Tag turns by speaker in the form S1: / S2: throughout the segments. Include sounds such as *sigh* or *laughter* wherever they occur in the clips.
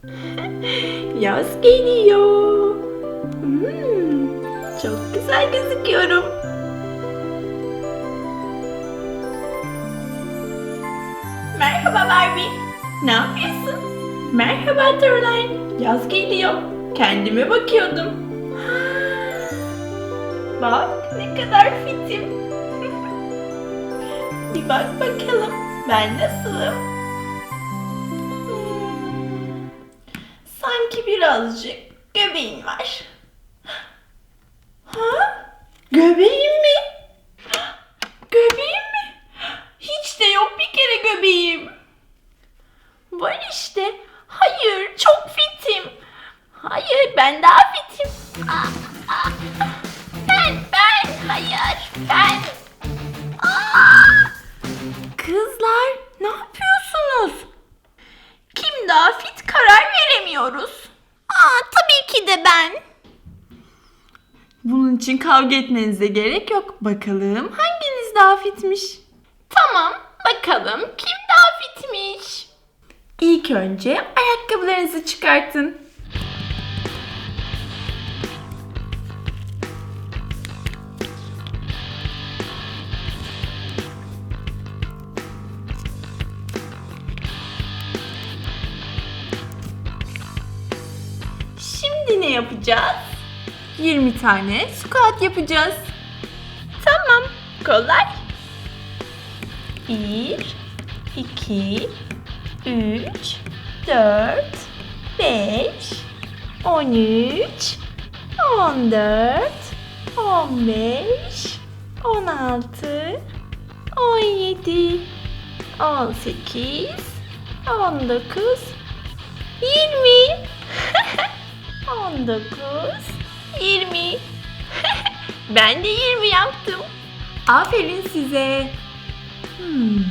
S1: *laughs* Yaz geliyor. Hmm, çok güzel gözüküyorum. Merhaba Barbie. Ne yapıyorsun? Merhaba Caroline. Yaz geliyor. Kendime bakıyordum. *gasps* Bak ne kadar fitim. *laughs* Bir bak bakalım ben nasılım? Sanki birazcık göbeğin var. Ha? Göbeğim mi? Daha fit karar veremiyoruz. Aa tabii ki de ben. Bunun için kavga etmenize gerek yok. Bakalım hanginiz daha fitmiş? Tamam, bakalım kim daha fitmiş? İlk önce ayakkabılarınızı çıkartın. Şimdi ne yapacağız? 20 tane squat yapacağız. Tamam, kolay. 1, 2, 3, 4, 5, 13, 14, 15, 16, 17, 18, 19, 20. 19, 20. *laughs* ben de 20 yaptım. Aferin size. Hmm,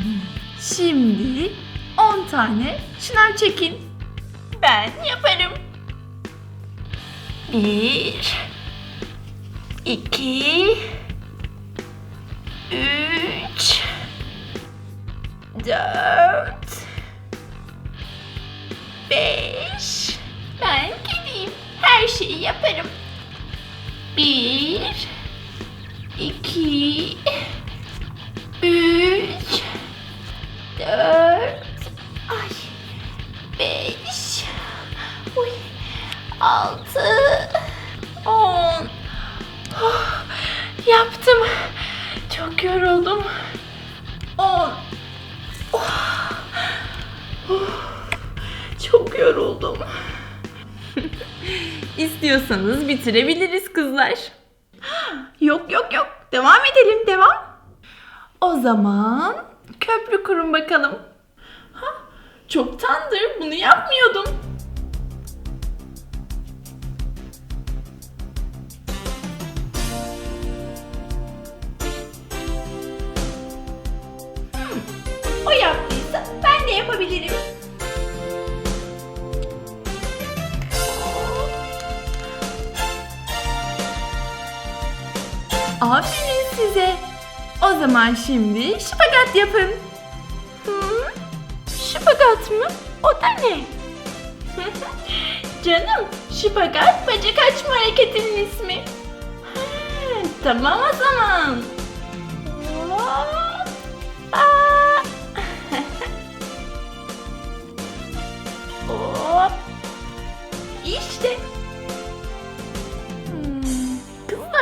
S1: Şimdi 10 tane şınav çekin. Ben yaparım. 1 2 3 4 5 Ben gideyim. Her şeyi yaparım. 1 2 3 4 Ay 5 Uy 6 10 oh, Yaptım. Çok yoruldum. 10 oh, oh, Çok yoruldum. İstiyorsanız bitirebiliriz kızlar. *gasps* Yok yok yok. Devam edelim devam. O zaman köprü kurun bakalım. Ha, çoktandır bunu yapmıyordum. Hmm, O yaptıysa ben de yapabilirim. Aferin size. O zaman şimdi şipagat yapın. Hı? Şipagat mı? O da ne? *laughs* Canım, şipagat bacak açma hareketinin ismi. Ha, tamam o zaman. Hop.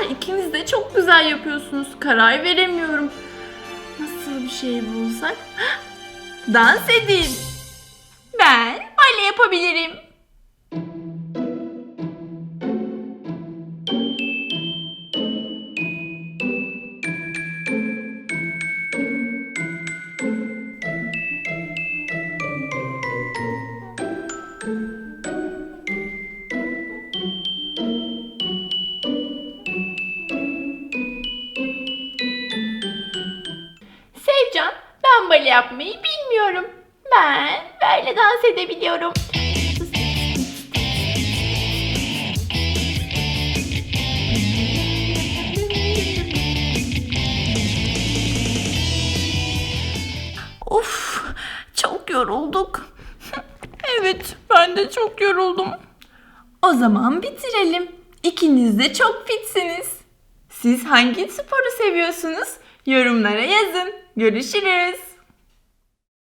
S1: İkiniz de çok güzel yapıyorsunuz. Karar veremiyorum. Nasıl bir şey bulsak? *gasps* Dans edin. Ben bale yapabilirim. Bale yapmayı bilmiyorum. Ben böyle dans edebiliyorum. Of, çok yorulduk. Evet, ben de çok yoruldum. O zaman bitirelim. İkiniz de çok fitsiniz. Siz hangi sporu seviyorsunuz? Yorumlara yazın. Görüşürüz.